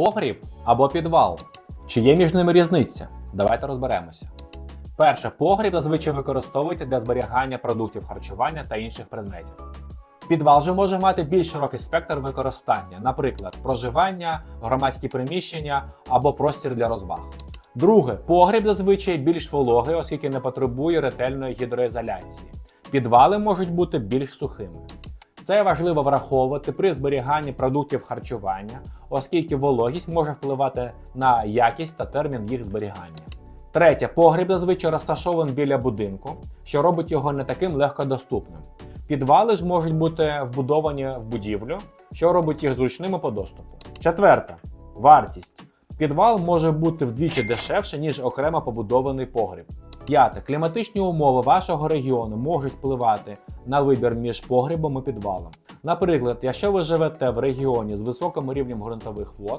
Погріб або підвал. Чи є між ними різниця? Давайте розберемося. Перше, погріб зазвичай використовується для зберігання продуктів харчування та інших предметів. Підвал же може мати більш широкий спектр використання, наприклад, проживання, громадські приміщення або простір для розваг. Друге, погріб зазвичай більш вологий, оскільки не потребує ретельної гідроізоляції. Підвали можуть бути більш сухими. Це важливо враховувати при зберіганні продуктів харчування, оскільки вологість може впливати на якість та термін їх зберігання. Третє, погріб зазвичай розташований біля будинку, що робить його не таким легкодоступним. Підвали ж можуть бути вбудовані в будівлю, що робить їх зручними по доступу. Четверте вартість. Підвал може бути вдвічі дешевше, ніж окремо побудований погріб. П'яте. Кліматичні умови вашого регіону можуть впливати на вибір між погрібом і підвалом. Наприклад, якщо ви живете в регіоні з високим рівнем ґрунтових вод,